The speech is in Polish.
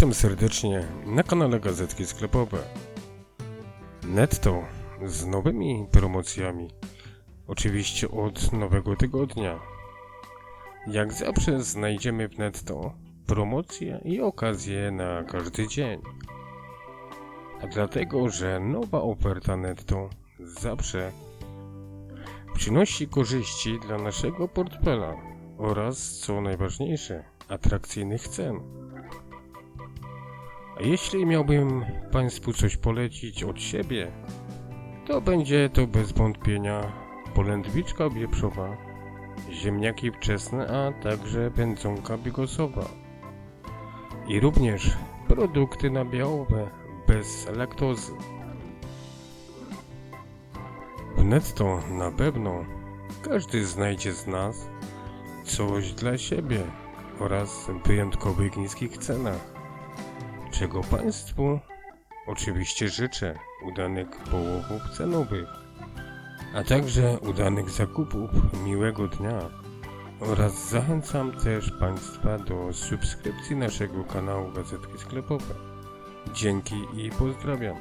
Witam serdecznie na kanale Gazetki Sklepowe. Netto z nowymi promocjami. Oczywiście od nowego tygodnia. Jak zawsze znajdziemy w Netto promocje i okazje na każdy dzień. A dlatego, że nowa oferta Netto zawsze przynosi korzyści dla naszego portfela oraz, co najważniejsze, atrakcyjnych cen. Jeśli miałbym Państwu coś polecić od siebie, to będzie to bez wątpienia polędwiczka wieprzowa, ziemniaki wczesne, a także pędzonka bigosowa. I również produkty nabiałowe bez laktozy. W netto na pewno każdy znajdzie z nas coś dla siebie oraz w wyjątkowych niskich cenach czego Państwu oczywiście życzę udanych połowów cenowych, a także udanych zakupów, miłego dnia oraz zachęcam też Państwa do subskrypcji naszego kanału Gazetki Sklepowe. Dzięki i pozdrawiam.